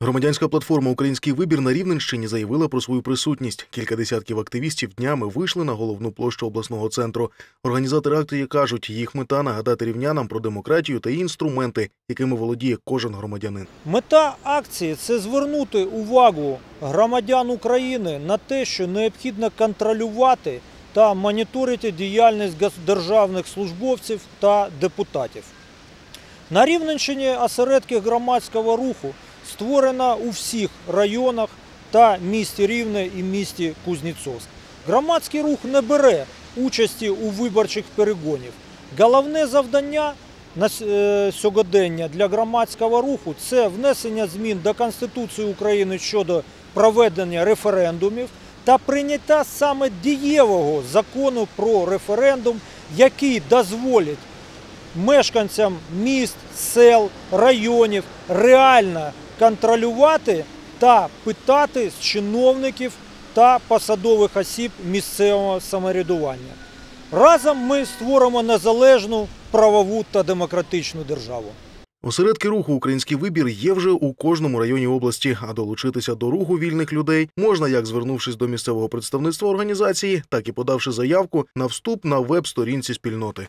Громадянська платформа Український вибір на Рівненщині заявила про свою присутність. Кілька десятків активістів днями вийшли на головну площу обласного центру. Організатори акції кажуть, їх мета нагадати рівнянам про демократію та інструменти, якими володіє кожен громадянин. Мета акції це звернути увагу громадян України на те, що необхідно контролювати та моніторити діяльність державних службовців та депутатів. На Рівненщині осередки громадського руху створено у всіх районах та місті Рівне і місті Кузнєцовськ. Громадський рух не бере участі у виборчих перегонів. Головне завдання на е, сьогодення для громадського руху це внесення змін до Конституції України щодо проведення референдумів та прийняття саме дієвого закону про референдум, який дозволить мешканцям міст, сел, районів реально контролювати та питати з чиновників та посадових осіб місцевого самоврядування. Разом ми створимо незалежну правову та демократичну державу. Осередки руху Український вибір є вже у кожному районі області. А долучитися до руху вільних людей можна як звернувшись до місцевого представництва організації, так і подавши заявку на вступ на веб-сторінці спільноти.